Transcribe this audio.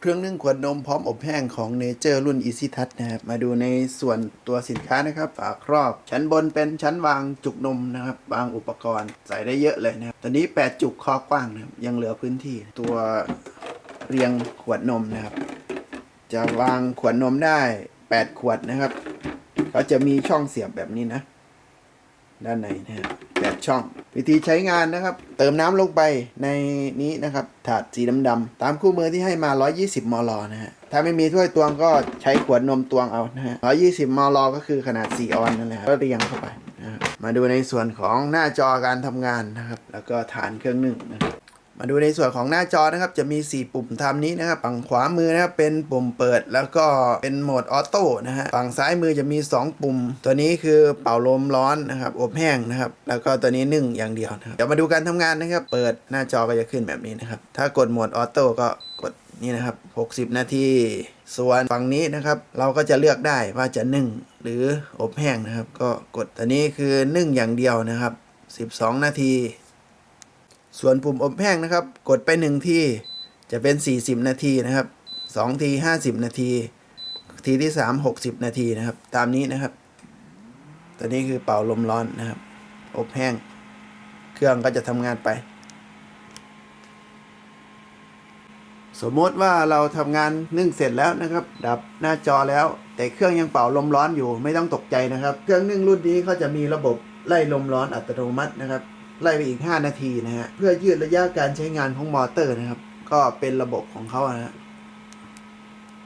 เครื่องนึ่งขวดนมพร้อมอบแห้งของเนเจอร์รุ่น Easy Touch นะครับ มาดูในส่วนตัวสินค้านะครับ ฝาครอบ ชั้นบนเป็นชั้นวางจุกนมนะครับ วางอุปกรณ์ใส่ได้เยอะเลยนะครับ ตอนนี้ 8 จุกคอกว้างนะครับ ยังเหลือพื้นที่ ตัวเรียงขวดนมนะครับ จะวางขวดนมได้ 8 ขวดนะครับเขาจะมีช่องเสียบแบบนี้นะ ด้านในนะครับแบบช่อง วิธีใช้งานนะครับ เติมน้ำลงไปในนี้นะครับ ถาดสีดำๆตามคู่มือที่ให้มา 120 มลนะฮะถ้าไม่มีถ้วยตวงก็ใช้ขวดนมตวงเอานะฮะ120 มลก็คือขนาด 4 ออนนั่นแหละครับก็เรียงเข้าไปนะมาดูในส่วนของหน้าจอการทำงานนะครับ แล้วก็ฐานเครื่องนึ่งนะครับ มาดูในส่วนของหน้าจอนะครับ จะมี 4 ปุ่มทำนี้นะครับฝั่งขวามือนะครับเป็นปุ่มเปิด แล้วก็เป็นโหมดออโต้นะฮะฝั่งซ้ายมือจะมี 2 ปุ่ม ตัวนี้คือเป่าลมร้อนนะครับอบแห้งนะครับ แล้วก็ตัวนี้นึ่งอย่างเดียวนะครับเดี๋ยวมาดูการทำงานนะครับ เปิดหน้าจอก็จะขึ้นแบบนี้นะครับ ถ้ากดโหมดออโต้ก็กดนี่นะครับ 60 นาที ส่วนฝั่งนี้นะครับ เราก็จะเลือกได้ว่าจะนึ่งหรืออบแห้งนะครับ ก็กดตัวนี้คือนึ่งอย่างเดียวนะครับ 12 นาที ส่วนปุ่มอบแห้งนะครับ กดไป 1 ที จะเป็น 40 นาทีนะครับ 2 ที 50 นาที ทีที่ 3 60 นาทีนะครับ ตามนี้นะครับ ตัวนี้คือเป่าลมร้อนนะครับ อบแห้ง เครื่องก็จะทำงานไป สมมติว่าเราทำงานนึ่งเสร็จแล้วนะครับ ดับหน้าจอแล้ว แต่เครื่องยังเป่าลมร้อนอยู่ไม่ต้องตกใจนะครับ เครื่องนึ่งรุ่นนี้เขาจะมีระบบไล่ลมร้อนอัตโนมัตินะครับ ไล่ไปอีก 5 นาทีนะฮะเพื่อยืดระยะการใช้งานของมอเตอร์นะครับ ก็เป็นระบบของเขานะฮะ